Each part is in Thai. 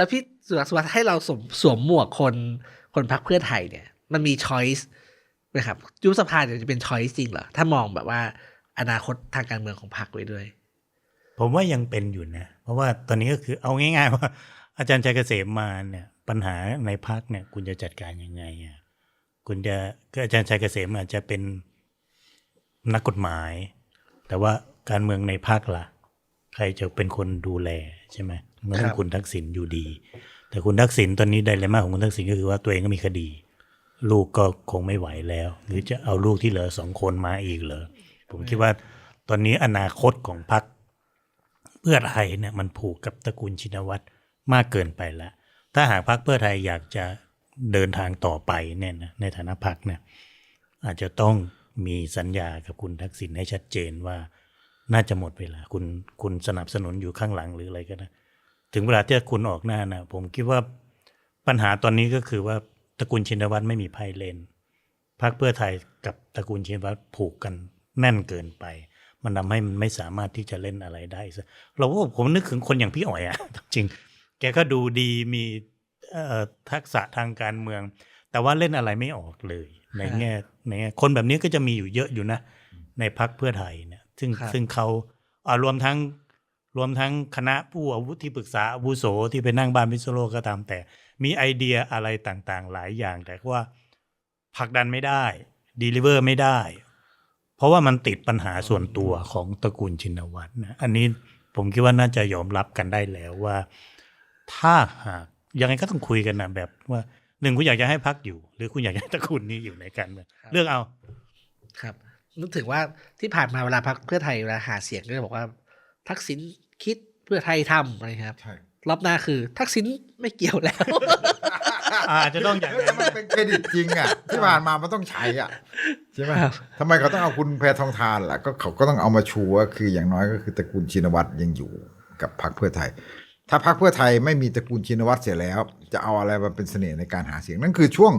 แล้วพี่สุรักสุวัสดิ์ให้เราสวมสวมหมวกคนคนพักเพื่อไทยเนี่ย มันมีช้อยส์ไหมครับยุบสภาเนี่ยจะเป็นช้อยส์จริงเหรอ ถ้ามองแบบว่าอนาคตทางการเมืองของพรรคไว้ด้วย ผมว่ายังเป็นอยู่นะ เพราะว่าตอนนี้ก็คือเอาง่าย ๆ ว่า อาจารย์ชัยเกษมมาเนี่ย ปัญหาในพักเนี่ย คุณจะจัดการยังไงอะคุณจะก็อาจารย์ชัยเกษมอาจจะเป็นนักกฎหมาย แต่ว่าการเมืองในพักล่ะ ใครจะเป็นคนดูแลใช่ไหม มันต้อครังบคุณทักษิณอยู่ดี แต่คุณทักษิณตอนนี้ไดเลม่าของคุณทักษิณก็คือว่าตัวเองก็มีคดี ลูกก็คงไม่ไหวแล้ว หรือจะเอาลูกที่เหลือสองคนมาอีกเหรอผมคิดว่าตอนนี้อนาคตของพรรคเพื่อไทยเนี่ยมันผูกกับตระกูลชินวัตรมากเกินไปแล้วถ้าหากพรรคเพื่อไทยอยากจะเดินทางต่อไปเนี่ยนะในฐานะพรรคเนี่ยอาจจะต้องมีสัญญากับคุณทักษิณให้ชัดเจนว่าน่าจะหมดเวลาคุณคุณสนับสนุนอยู่ข้างหลังหรืออะไรก็ได้ ถึงเวลาที่คุณออกหน้านะผมคิดว่าปัญหาตอนนี้ก็คือว่าตระกูลชินวัตรไม่มีไพ่เล่นพรรคเพื่อไทยกับตระกูลชินวัตรผูกกันแน่นเกินไป มันทำให้มันไม่สามารถที่จะเล่นอะไรได้ซะเราว่าผมนึกถึงคนอย่างพี่อ๋อยอะจริง แกก็ดูดีมีเอ่อทักษะทางการเมือง แต่ว่าเล่นอะไรไม่ออกเลยในแง่ในแง่คนแบบนี้ก็จะมีอยู่เยอะอยู่นะ ในพักเพื่อไทยเนี่ย ซึ่งครับซึ่งเขาอ่ารวมทั้ง รวมทั้งคณะผู้อาวุธที่ปรึกษาอาวุโสที่ไปนั่งบ้านพิษณุโลกก็ตามแต่ มีไอเดียอะไรต่างๆ หลายอย่างแต่ว่าผลักดันไม่ได้ดีลิเวอร์ไม่ได้ เพราะว่ามันติดปัญหาส่วนตัวของตระกูลชินวัตรนะอันนี้ผมคิดว่าน่าจะยอมรับกันได้แล้วว่า ถ้าหากยังไงก็ต้องคุยกันนะแบบว่าหนึ่งคุณอยากจะให้พักอยู่ หรือคุณอยากจะให้ตระกูลนี้อยู่ในการเมืองครับเลือกเอาครับนึกถึงว่าที่ผ่านมาเวลาพักเพื่อไทยเวลาหาเสียงก็จะบอกว่า ทักษิณคิดเพื่อไทยทำอะไรครับ ใช่รอบหน้าคือ ทักษิณไม่เกี่ยวแล้ว อาจจะต้องอย่างเฮ้ยนั้นแต่มันเป็นเครดิตจริงอะ ที่ผ่านมามันต้องใช้อะใช่ไหมครับ ทำไมเขาต้องเอาคุณแพทองทานล่ะ ก็เขาก็ต้องเอามาชูว่าคืออย่างน้อยก็คือตระกูลชินวัตรยังอยู่กับพรรคเพื่อไทย ถ้าพรรคเพื่อไทยไม่มีตระกูลชินวัตรเสียแล้ว จะเอาอะไรมาเป็นเสน่ห์ในการหาเสียงนั่นคือช่วง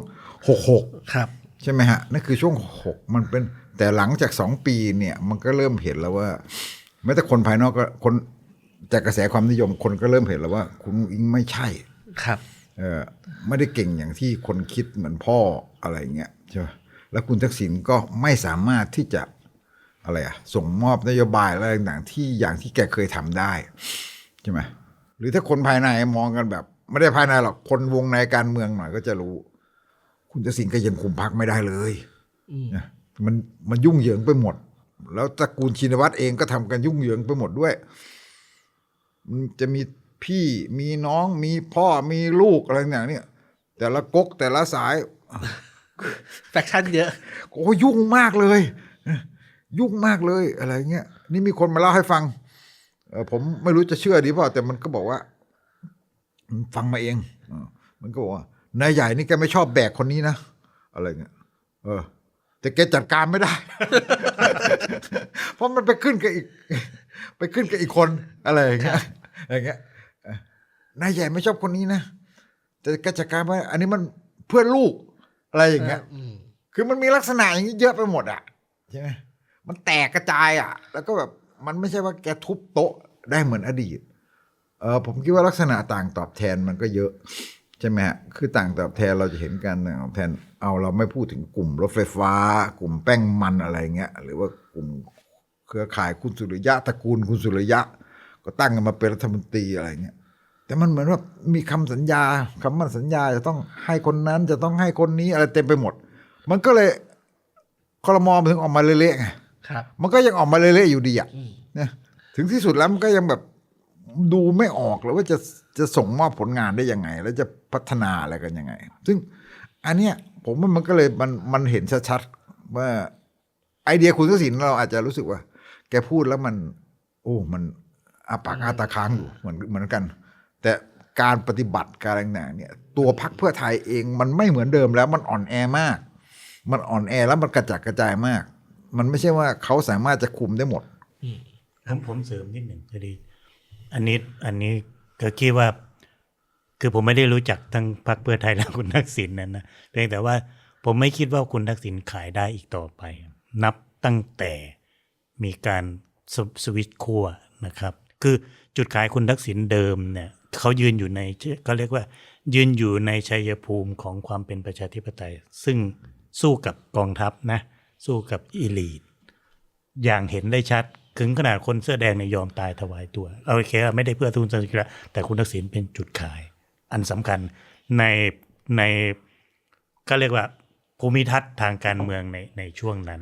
หกหก ครับ ใช่ไหมฮะนั่นคือช่วงหกมันเป็นแต่หลังจากสองปีเนี่ย มันก็เริ่มเห็นแล้วว่า แม้แต่คนภายนอกก็คนจากกระแสความนิยมคนก็เริ่มเห็นแล้วว่า คุณอิงไม่ใช่ครับ เออไม่ได้เก่งอย่างที่คนคิดเหมือนพ่ออะไรเงี้ยใช่ไหมแล้วคุณทักษิณก็ไม่สามารถที่จะอะไรอะส่งมอบนโยบายอะไรต่างๆที่อย่างที่แกเคยทำได้ใช่ไหมหรือถ้าคนภายในมองกันแบบ ไม่ได้ภายในหรอกคนวงในการเมืองหน่อยก็จะรู้ คุณทักษิณก็ยังคุมพักไม่ได้เลยอืมนะมันมันยุ่งเหยิงไปหมด แล้วตระกูลชินวัตรเองก็ทำกันยุ่งเหยิงไปหมดด้วยมันจะมีพี่มีน้องมีพ่อมีลูกอะไรอย่างเนี้ยแต่ละก๊กแต่ละสาย แฟคชั่นเยอะโอ้ยุ่งมากเลย ยุ่งมากเลยอะไรเงี้ยนี่มีคนมาเล่าให้ฟังเออผมไม่รู้จะเชื่อดีเปล่าแต่มันก็บอกว่ามันฟังมาเองเออมันก็บอกว่านายใหญ่นี่แกไม่ชอบแบกคนนี้นะอะไรเงี้ยเออ แต่แกจัดการไม่ได้ เพราะมันไปขึ้นกับอีก ไปขึ้นกับอีกคนอะไรอย่างเงี้ยอะไรอย่างเงี้ยเออนายใหญ่ไม่ชอบคนนี้นะแต่แกจัดการไม่ได้อันนี้มันเพื่อนลูกอะไรอย่างเงี้ยอืมคือมันมีลักษณะอย่างนี้เยอะไปหมดอะใช่ไหมมันแตกกระจายอะ แล้วก็แบบมันไม่ใช่ว่าแกทุบโต๊ะได้เหมือนอดีต เออผมคิดว่าลักษณะต่างตอบแทนมันก็เยอะ ใช่ไหมฮะคือต่างตอบแทนเราจะเห็นกันต่างตอบแทน เอาเราไม่พูดถึงกลุ่มรถไฟฟ้า กลุ่มแป้งมันอะไรเงี้ยหรือว่ากลุ่มเครือข่ายคุณสุริยะตระกูลคุณสุริยะ ก็ตั้งกันมาเป็นรัฐมนตรีอะไรเงี้ยแต่มันเหมือนว่ามีคำสัญญาคำมั่นสัญญาจะต้องให้คนนั้นจะต้องให้คนนี้อะไรเต็มไปหมด มันก็เลยคอรมอมันถึงออกมาเละๆไงครับมันก็ยังออกมาเละๆอยู่ดีอะอืมนะถึงที่สุดแล้วมันก็ยังแบบดูไม่ออกเลยว่าจะจะส่งมอบผลงานได้ยังไง แล้วจะพัฒนาอะไรกันยังไง ซึ่งอันเนี้ย ผมว่ามันก็เลยมันมันเห็นชัดๆว่า ไอเดียคุณทักษิณเราอาจจะรู้สึกว่า แกพูดแล้วมัน โอ้ มันอาปากอาตาค้างอยู่เหมือนเหมือนกัน แต่การปฏิบัติการต่างๆเนี่ย ตัวพักเพื่อไทยเองมันไม่เหมือนเดิมแล้วมันอ่อนแอมาก มันอ่อนแอแล้วมันกระจัดกระจายมาก มันไม่ใช่ว่าเขาสามารถจะคุมได้หมดผมผมเสริมนิดหนึ่งพอดี อันนี้อันนี้ก็คิดว่า คือผมไม่ได้รู้จักทั้งพรรคเพื่อไทยและคุณทักษิณนั่นนะเพียงแต่ว่าผมไม่คิดว่าคุณทักษิณขายได้อีกต่อไป นับตั้งแต่มีการสสวิตช์ขั้วนะครับ คือจุดขายคุณทักษิณเดิมเนี่ยเขายืนอยู่ในเขาเรียกว่า ยืนอยู่ในชัยภูมิของความเป็นประชาธิปไตย ซึ่งสู้กับกองทัพนะ สู้กับอีลีทอย่างเห็นได้ชัดถึงขนาดคนเสื้อแดงเนี่ยยอมตายถวายตัว เอาโอเคว่าไม่ได้เพื่อทุนการศึกษาแต่คุณทักษิณเป็นจุดขาย อันสำคัญในในก็เรียกว่าภูมิทัศน์ทางการเมืองในในช่วงนั้น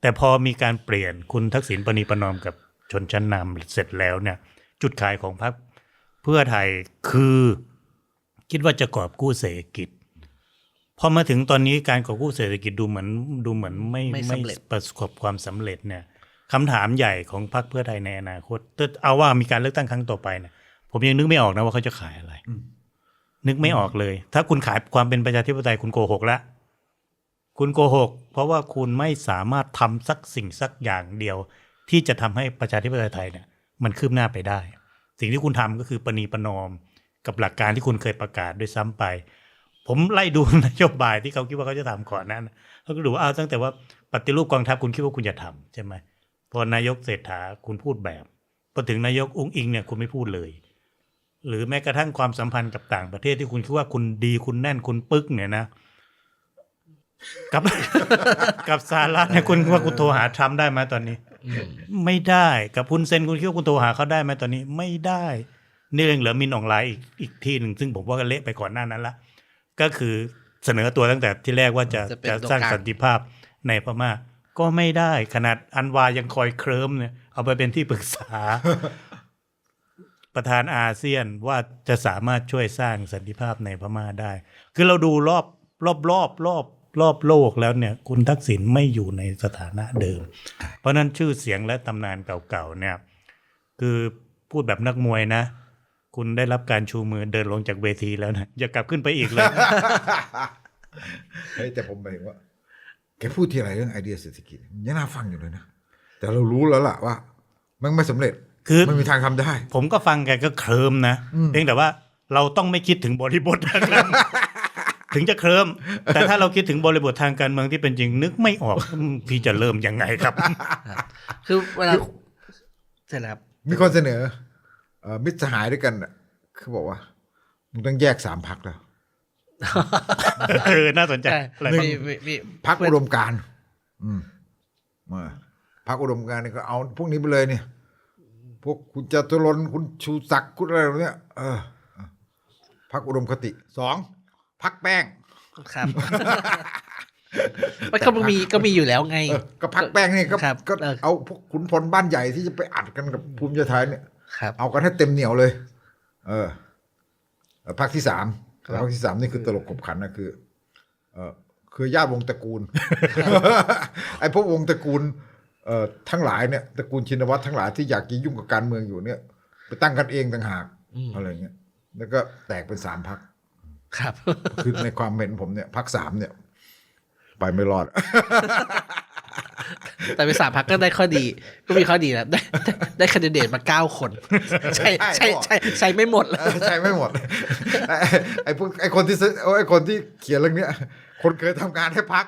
แต่พอมีการเปลี่ยนคุณทักษิณปณีประนอมกับชนชั้นนำเสร็จแล้วเนี่ยจุดขายของพรรคเพื่อไทยคือคิดว่าจะกอบกู้เศรษฐกิจพอมาถึงตอนนี้การกอบกู้เศรษฐกิจดูเหมือนดูเหมือนไม่ไม่สำเร็จประสบความสำเร็จเนี่ยคำถามใหญ่ของพรรคเพื่อไทยในอนาคตแต่เอาว่ามีการเลือกตั้งครั้งต่อไปเนี่ยผมยังนึกไม่ออกนะว่าเขาจะขายอะไร นึกไม่ออกเลย ถ้าคุณขายความเป็นประชาธิปไตยคุณโกหกละคุณโกหก เพราะว่าคุณไม่สามารถทำสักสิ่งสักอย่างเดียว ที่จะทำให้ประชาธิปไตยไทยเนี่ย มันคืบหน้าไปได้ สิ่งที่คุณทำก็คือประนีประนอมกับหลักการที่คุณเคยประกาศด้วยซ้ำไป ผมไล่ดูนโยบายที่เขาคิดว่าเขาจะทำก่อนนั้นเขาก็ดูว่าเอาตั้งแต่ว่าปฏิรูปกองทัพคุณคิดว่าคุณจะทำใช่ไหมพอนายกเศรษฐาคุณพูดแบบพอถึงนายกอุ้งอิงเนี่ยคุณไม่พูดเลย หรือแม้กระทั่งความสัมพันธ์กับต่างประเทศที่คุณคิดว่าคุณดีคุณแน่นคุณปึ๊กเนี่ยนะกับกับสหรัฐเนี่ยคุณว่าคุณโทรหาทรัมป์ได้ไหมตอนนี้อืมไม่ได้กับคุณเซนคุณคิดว่าคุณโทรหาเขาได้ไหมตอนนี้ไม่ได้ นี่ยังเหลือมินออนไลน์อีกอีกที่หนึ่งซึ่งผมว่าก็เละไปก่อนหน้านั้นละก็คือเสนอตัวตั้งแต่ที่แรกว่าจะจะเป็นจะตัวสร้างกลางสันติภาพในพม่าก็ไม่ได้ขนาดอันวายังคอยเคลิ้มเนี่ยเอาไปเป็นที่ปรึกษา ประธานอาเซียนว่าจะสามารถช่วยสร้างสันติภาพในพม่าได้ คือเราดูรอบรอบรอบรอบรอบโลกแล้วเนี่ยคุณทักษิณไม่อยู่ในสถานะเดิม เพราะนั้นชื่อเสียงและตำนานเก่าๆเนี่ยคือพูดแบบนักมวยนะ คุณได้รับการชูมือเดินลงจากเวทีแล้วนะอย่ากลับขึ้นไปอีกเลยเฮ้ยแต่ผมหมายว่าแกพูดทีไรเรื่องไอเดียเศรษฐกิจยังน่าฟังอยู่เลยนะ แต่เรารู้แล้วล่ะว่า มันไม่สำเร็จ คือไม่มีทางทำได้ ผมก็ฟังแกก็เคลิมนะอืมเพียงแต่ว่าเราต้องไม่คิดถึงบริบททางการถึงจะเคลิมแต่ถ้าเราคิดถึงบริบททางการเมืองที่เป็นจริงนึกไม่ออกอืมพี่จะเริ่มยังไงครับ คือเวลาเสร็จแล้วครับมีคนเสนอเอ่อมิตรสหายด้วยกันน่ะเขาบอกว่ามึงต้องแยกสามพักแล้วเออ น่าสนใจใช่อะไรมีบ้างมีมีพักอุดมการณ์อืมมาพักอุดมการณ์นี่ก็เอาพวกนี้ไปเลยเนี่ย พวกคุณจตุรนต์คุณชูศักดิ์คุณอะไรแบบเนี้ยเออพักอุดมคติสองพักแป้งครับมันก็มีก็มีอยู่แล้วไงเออก็พักแป้งนี่ก็ครับก็เออเอาพวกขุนพลบ้านใหญ่ที่จะไปอัดกันกับภูมิใจไทยเนี่ยครับเอากันให้เต็มเหนียวเลย เออเออพักที่สามครับพักที่สามนี่คือตลกขบขันนะคือ เออคือญาติวงศ์ตระกูล ไอ้พวกวงศ์ตระกูลเอ่อ ทั้งหลายเนี่ยตระกูลชินวัตรทั้งหลายที่อยากจะยุ่งกับการเมืองอยู่เนี่ย ไปตั้งกันเองต่างหากอืมอะไรเงี้ยแล้วก็แตกเป็นสามพักครับคือในความเห็นผมเนี่ยพักสามเนี่ย ไปไม่รอด แต่เป็นสามพักก็ได้ข้อดี ก็มีข้อดีนะได้ได้ได้คะแนนเดตมาเก้าคน ใช่ใช่ใช่ใช่ไม่หมดเลยเออใช่ไม่หมดไอ้ไอ้พวกไอ้คนที่ซื้อไอ้คนที่เขียนเรื่องเนี้ยคนเคยทำงานให้พัก